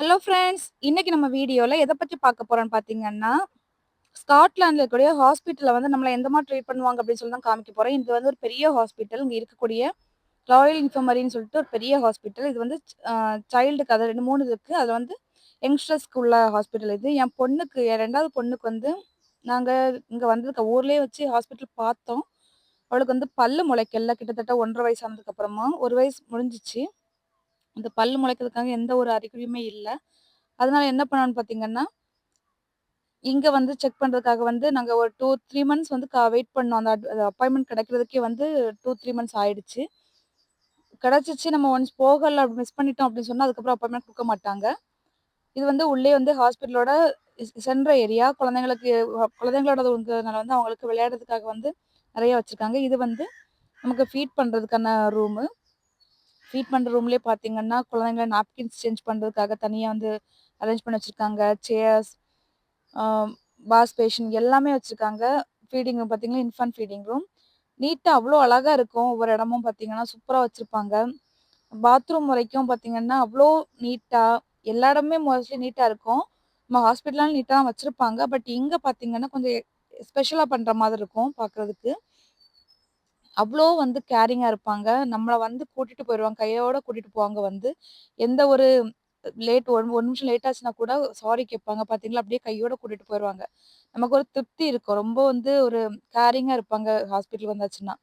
Hello friends! இன்னைக்கு நம்ம வீடியோவில் எதை பற்றி பார்க்க போகிறோன்னு பார்த்தீங்கன்னா, ஸ்காட்லாண்டில் இருக்கக்கூடிய ஹாஸ்பிட்டலில் வந்து நம்மளை எந்த மாதிரி ட்ரீட் பண்ணுவாங்க அப்படின்னு சொல்லி தான் காமிக்க போகிறேன் இது வந்து ஒரு பெரிய ஹாஸ்பிட்டல். இங்கே இருக்கக்கூடிய ராயல் இன்ஃபர்மரின்னு சொல்லிட்டு ஒரு பெரிய ஹாஸ்பிட்டல். இது வந்து சைல்டுக்கு அது ரெண்டு மூணு இருக்குது அதில் வந்து யங்ஸ்டர்ஸ்க்கு உள்ள ஹாஸ்பிட்டல் இது. என் பொண்ணுக்கு என் ரெண்டாவது பொண்ணுக்கு வந்து நாங்கள் இங்கே வந்ததுக்கு ஊர்லேயே வச்சு ஹாஸ்பிட்டல் பார்த்தோம். அவளுக்கு வந்து பல்லு முளைக்கல்ல கிட்டத்தட்ட 1 1/2 வயசு ஆனதுக்கு அப்புறமா 1 வயசு அந்த பல் முளைக்கிறதுக்காக எந்த ஒரு அறிகுறியுமே இல்லை அதனால என்ன பண்ணோம்னு பார்த்தீங்கன்னா, இங்கே வந்து செக் பண்ணுறதுக்காக வந்து நாங்கள் ஒரு 2, 3 மந்த்ஸ் வந்து க வெயிட் பண்ணோம். அந்த அப்பாயின்மெண்ட் கிடைக்கிறதுக்கே வந்து 2, 3 மந்த்ஸ் ஆயிடுச்சு. கிடச்சிச்சு நம்ம ஒன்ஸ் போகல மிஸ் பண்ணிட்டோம் அப்படின்னு சொன்னால் அதுக்கப்புறம் அப்பாயின்மெண்ட் கொடுக்க மாட்டாங்க. இது வந்து உள்ளே வந்து ஹாஸ்பிட்டலோட சென்ற ஏரியா. குழந்தைங்களுக்கு குழந்தைங்களோட குழந்தைங்களோடதுங்கிறதுனால வந்து அவங்களுக்கு விளையாடுறதுக்காக வந்து நிறைய வச்சிருக்காங்க. இது வந்து நமக்கு ஃபீட் பண்ணுறதுக்கான ரூமு. ஃபீட் பண்ணுற ரூம்லேயே பார்த்தீங்கன்னா, குழந்தைங்கள நாப்கின்ஸ் சேஞ்ச் பண்ணுறதுக்காக தனியாக வந்து அரேஞ்ச் பண்ணி வச்சுருக்காங்க சேர்ஸ், வாஷ் பேஷன் எல்லாமே வச்சுருக்காங்க ஃபீடிங் ரூம் பார்த்தீங்கன்னா, இன்ஃபன்ட் ஃபீடிங் ரூம். நீட்டாக அவ்வளோ அழகாக இருக்கும். ஒவ்வொரு இடமும் பார்த்தீங்கன்னா, சூப்பராக வச்சுருப்பாங்க பாத்ரூம் வரைக்கும் பார்த்தீங்கன்னா, அவ்வளோ நீட்டாக எல்லா இடமுமே மோஸ்ட்லி நீட்டாக இருக்கும். நம்ம ஹாஸ்பிட்டல்னாலும் நீட்டாக தான் வச்சுருப்பாங்க பட் இங்கே பார்த்தீங்கன்னா, கொஞ்சம் ஸ்பெஷலாக பண்ணுற மாதிரி இருக்கும் பார்க்கறதுக்கு. அவ்வளோ வந்து கேரிங்காக இருப்பாங்க. நம்மளை வந்து கூட்டிட்டு போயிடுவாங்க கையோட கூட்டிட்டு போவாங்க வந்து. எந்த ஒரு லேட் ஒரு 1 நிமிஷம் லேட் ஆச்சுன்னா கூட சாரி கேட்பாங்க. பார்த்தீங்களா, அப்படியே கையோட கூட்டிட்டு போயிடுவாங்க நமக்கு ஒரு திருப்தி இருக்கும். ரொம்ப வந்து ஒரு கேரிங்காக இருப்பாங்க ஹாஸ்பிட்டல் வந்தாச்சுன்னா.